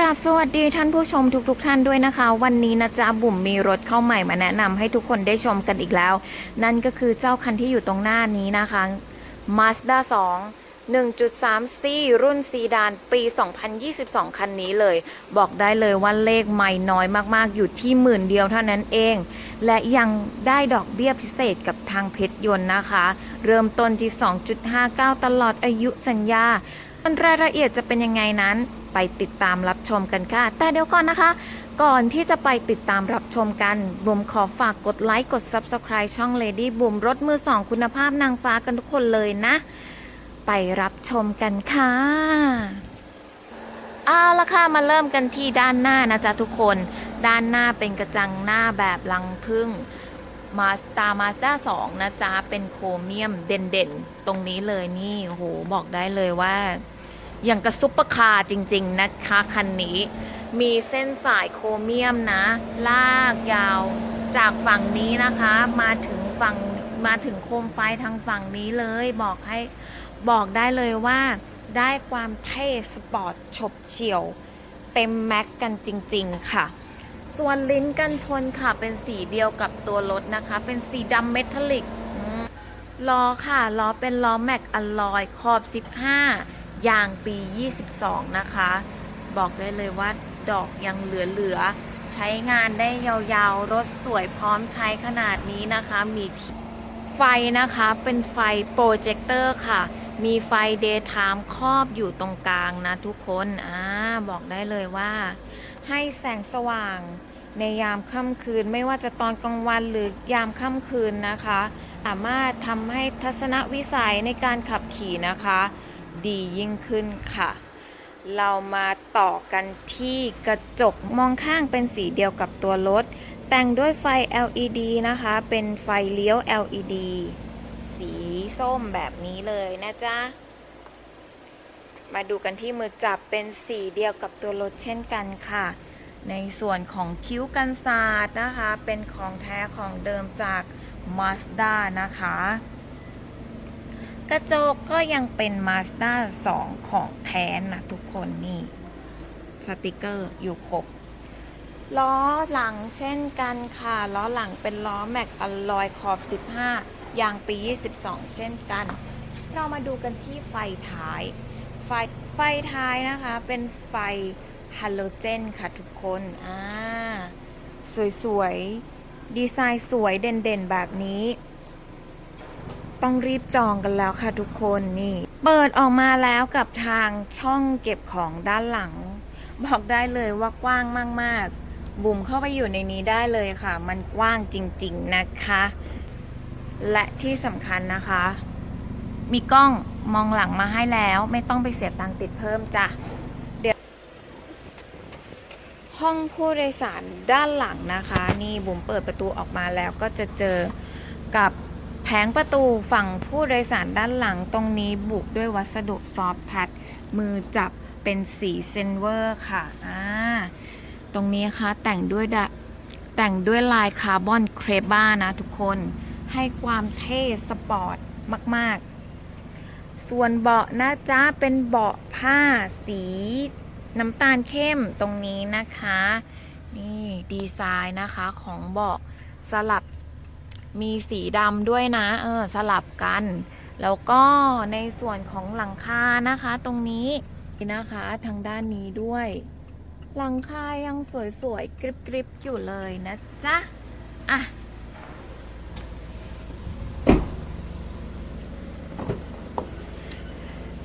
ราบสวัสดีท่านผู้ชมทุกๆทท่านด้วยนะคะ วันนี้นะจ๊ะบุ๋มมีรถเข้าใหม่มาแนะนำให้ทุกคนได้ชมกันอีกแล้ว นั่นก็คือเจ้าคันที่อยู่ตรงหน้านี้นะคะ Mazda 2 1.3 C รุ่นซีดานปี 2022 คันนี้เลย บอกได้เลยว่าเลขไม่น้อยมากๆ อยู่ที่หมื่นเดียวเท่านั้นเอง และยังได้ดอกเบี้ยพิเศษกับทางเพชรยนต์นะคะ เริ่มต้นที่ 2.59 ตลอดอายุสัญญารายละเอียดจะเป็นยังไงนั้น ไปติดตามรับชมกันค่ะ แต่เดี๋ยวก่อนนะคะ ก่อนที่จะไปติดตามรับชมกันบุมขอฝากกดไลค์กด Subscribe ช่อง Lady บุมรถมือสองคุณภาพนางฟ้ากันทุกคนเลยนะ ไปรับชมกันค่ะเอาละค่ะมาเริ่มกันที่ด้านหน้านะจ๊ะทุกคน ด้านหน้าเป็นกระจังหน้าแบบลังพึ่งมาสตามาสด้าสองนะจ๊ะ เป็นโครเมียมเด่นๆ ตรงนี้เลยนี่โหบอกได้เลยว่า อย่างกับซุปเปอร์คาร์จริง ๆ นะคะคันนี้ มีเส้นสายโครเมียมนะ ลากยาวจากฝั่งนี้นะคะ มาถึงฝั่งมาถึงโคมไฟทางฝั่งนี้เลยบอกให้บอกได้เลยว่าได้ความเท่สปอร์ตฉบเฉี่ยว เต็มแม็กกันจริง ๆ ค่ะ ส่วนลิ้นกันชนค่ะ เป็นสีเดียวกับตัวรถนะคะ เป็นสีดำเมทัลลิกล้อค่ะล้อเป็นล้อแม็กอลลอยขอบ 15 ยางปี 22 นะคะ บอกได้เลยว่าดอกยังเหลือๆ ใช้งานได้ยาวๆ รถสวยพร้อมใช้ขนาดนี้นะคะ มีไฟนะคะเป็นไฟโปรเจคเตอร์ค่ะ มีไฟเดย์ไทม์ครอบอยู่ตรงกลางนะทุกคนอ่าบอกได้เลยว่า ให้แสงสว่างในยามค่ำคืนไม่ว่าจะตอนกลางวันหรือยามค่ำคืนนะคะ สามารถทำให้ทัศนวิสัยในการขับขี่นะคะ ดียิ่งขึ้นค่ะ เรามาต่อกันที่กระจกมองข้างเป็นสีเดียวกับตัวรถ แต่งด้วยไฟ LED นะคะ เป็นไฟเลี้ยว LED สีส้มแบบนี้เลยนะจ๊ะ มาดูกันที่มือจับเป็นสีเดียวกับตัวรถเช่นกันค่ะ ในส่วนของคิ้วกันศาสตร์นะคะ เป็นของแท้ของเดิมจาก Mazda นะคะ กระจกก็ยังเป็น Mazda 2 ของแท้นะทุกคนนี่สติกเกอร์อยู่ครบล้อหลังเช่นกันค่ะ ล้อหลังเป็นล้อแม็กอลลอยขอบ 15 ยางปี 22 เช่นกัน เรามาดูกันที่ไฟท้าย ไฟไฟท้ายนะคะเป็นไฟฮาโลเจนค่ะทุกคนอ่าสวยๆ ดีไซน์สวยเด่นๆ แบบนี้ ต้องรีบจองกันแล้วค่ะทุกคนนี่ เปิดออกมาแล้วกับทางช่องเก็บของด้านหลัง บอกได้เลยว่ากว้างมากๆ บุ่มเข้าไปอยู่ในนี้ได้เลยค่ะ มันกว้างจริงๆนะคะ และที่สำคัญนะคะ มีกล้องมองหลังมาให้แล้วไม่ต้องไปเสียตังค์ติดเพิ่มจ้ะเดี๋ยวห้องผู้โดยสารด้านหลังนะคะ นี่บุ๋มเปิดประตูออกมาแล้วก็จะเจอกับ แผงประตูฝั่งผู้โดยสารด้านหลังตรงนี้บุกด้วยวัสดุซอฟทัชมือจับเป็นสีเซนเวอร์ค่ะอ่าตรงนี้ค่ะแต่งด้วยแต่งด้วยลายคาร์บอนเครบ้านะทุกคนให้ความเท่สปอร์ตมาก ๆ ส่วนเบาะนะจ๊ะ เป็นเบาะผ้าสีน้ำตาลเข้มตรงนี้นะคะ นี่ดีไซน์นะคะของเบาะสลับ มีสีดำด้วยนะ เออ สลับกัน แล้วก็ในส่วนของหลังคานะคะ ตรงนี้นะคะทางด้านนี้ด้วย หลังคายังสวยๆกริบๆอยู่เลยนะจ๊ะ อะ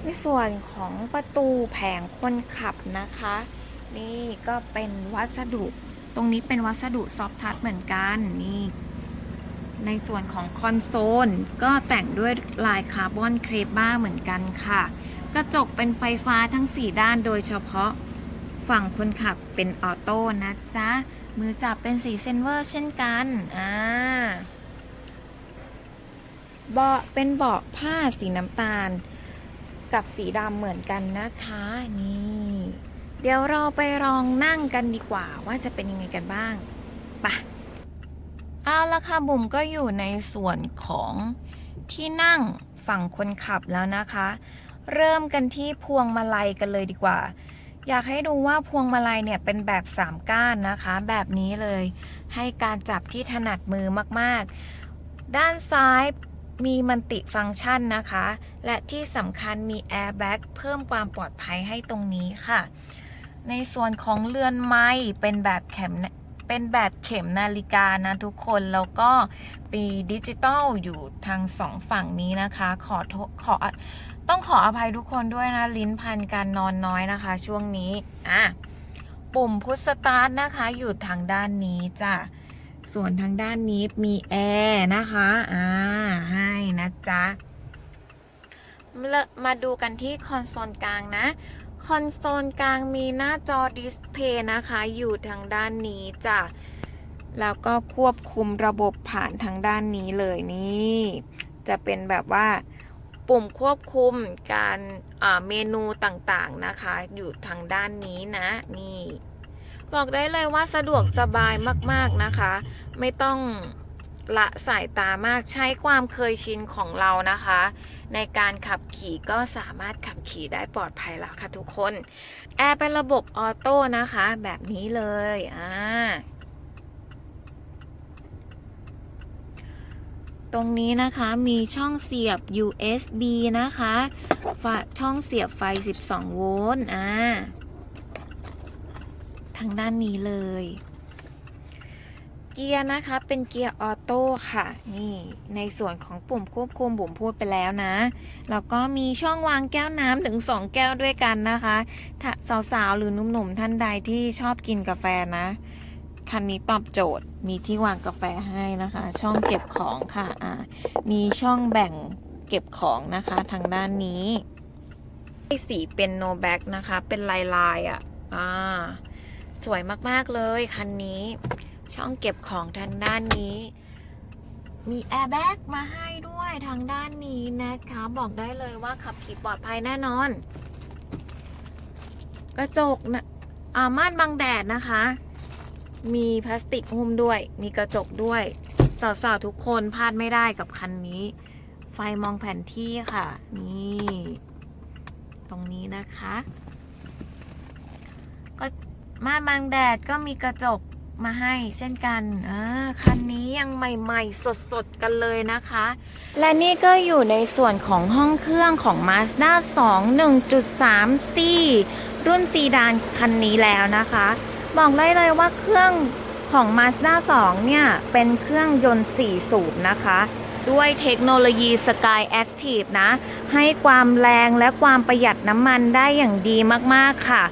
ในส่วนของประตูแผงคนขับนะคะ นี่ก็เป็นวัสดุ ตรงนี้เป็นวัสดุซอฟทัชเหมือนกันนี่ ในส่วนของคอนโซลก็แต่งด้วยลายคาร์บอนเครบ้าเหมือนกันค่ะ กระจกเป็นไฟฟ้าทั้ง 4 ด้านโดยเฉพาะฝั่งคนขับเป็นออโต้นะจ๊ะ มือจับเป็นสีเซนเวอร์เช่นกันอ่าเบาะเป็นเบาะผ้าสีน้ำตาล กับสีดำเหมือนกันนะคะนี่ เดี๋ยวเราไปลองนั่งกันดีกว่าว่าจะเป็นยังไงกันบ้างไปะ เอาละค่ะบุ๋มก็อยู่ในส่วนของที่นั่งฝั่งคนขับแล้วนะคะ เริ่มกันที่พวงมาลัยกันเลยดีกว่า อยากให้ดูว่าพวงมาลัยเนี่ยเป็นแบบสามก้านนะคะ แบบนี้เลย ให้การจับที่ถนัดมือมากๆ ด้านซ้ายมีมันติฟังก์ชันนะคะ และที่สำคัญมีแอร์แบ็กเพิ่มความปลอดภัยให้ตรงนี้ค่ะ ในส่วนของเรือนไม้เป็นแบบเข็ม เป็นแบบเข็มนาฬิกานะทุกคน แล้วก็ปีดิจิตอลอยู่ทางสองฝั่งนี้นะคะ ขอขอต้องขออภัยทุกคนด้วยนะ ลิ้นพันการนอนน้อยนะคะ ช่วงนี้อะปุ่มพุชสตาร์ทนะคะอยู่ทางด้านนี้จ้ะส่วนทางด้านนี้มีแอร์นะคะอ่าให้นะจ๊ะมาดูกันที่คอนโซลกลางนะ คอนโซลกลางมีหน้าจอดิสเพย์นะคะ อยู่ทางด้านนี้จ้ะ แล้วก็ควบคุมระบบผ่านทางด้านนี้เลยนี่ จะเป็นแบบว่าปุ่มควบคุมการเมนูต่างๆนะคะ อยู่ทางด้านนี้นะนี่ บอกได้เลยว่าสะดวกสบายมากๆนะคะ ไม่ต้อง ละสายตามากใช้ความเคยชินของเรานะคะ ในการขับขี่ก็สามารถขับขี่ได้ปลอดภัยแล้วค่ะทุกคน แอร์เป็นระบบออโต้นะคะ แบบนี้เลยอ่าตรงนี้นะคะมีช่องเสียบ USB นะคะฝาช่องเสียบไฟ 12 โวลต์อ่าทางด้านนี้เลย เกียร์นะคะเป็นเกียร์ออโต้ค่ะ นี่ในส่วนของปุ่มควบคุมบุ๋มพูดไปแล้วนะแล้วก็มีช่องวางแก้วน้ำถึง 2 แก้วด้วยกันนะคะถ้าสาวๆ หรือหนุ่มๆท่านใดที่ชอบกินกาแฟนะ คันนี้ตอบโจทย์มีที่วางกาแฟให้นะคะ ช่องเก็บของค่ะอ่ามีช่องแบ่งเก็บของนะคะทางด้านนี้สีเป็นโนแบ็กนะคะ เป็นลายลายอะอ่าสวยมาก ๆ เลย คันนี้ ช่องเก็บของทางด้านนี้ มีแอร์แบ็กมาให้ด้วยทางด้านนี้นะคะ บอกได้เลยว่าขับขี่ปลอดภัยแน่นอน กระจกนะอ่าม่านบังแดดนะคะ มีพลาสติกหุ้มด้วย มีกระจกด้วยสาวๆทุกคนพลาดไม่ได้กับคันนี้ ไฟมองแผนที่ค่ะ นี่ ตรงนี้นะคะ ก็ม่านบังแดดก็มีกระจก มาให้เช่นกันอคันนี้ยังใหม่ ๆ สด ๆ กันเลยนะคะ และนี่ก็อยู่ในส่วนของห้องเครื่องของ Mazda 2 1.3 C รุ่นซีดานคันนี้แล้วนะคะ บอกได้เลยว่าเครื่องของ Mazda 2 เนี่ย เป็นเครื่องยนต์ 4 สูบนะคะ ด้วยเทคโนโลยี Sky Active นะ ให้ความแรงและความประหยัดน้ำมันได้อย่างดีมาก ๆ ค่ะ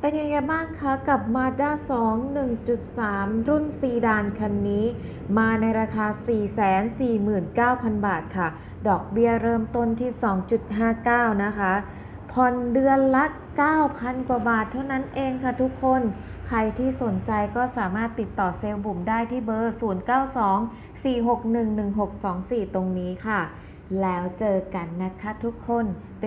เป็นยังไงบ้างคะกับ Mazda 2 1.3 รุ่นซีดานคันนี้ มาในราคา 449,000 บาทค่ะ ดอกเบี้ยเริ่มต้นที่ 2.59 นะคะ ผ่อนเดือนละ 9,000 กว่าบาทเท่านั้นเองค่ะทุกคน ใครที่สนใจก็สามารถติดต่อเซลล์บุ๋มได้ที่เบอร์ 0924611624 ตรงนี้ค่ะ แล้วเจอกันนะคะทุกคนบ๊ายบาย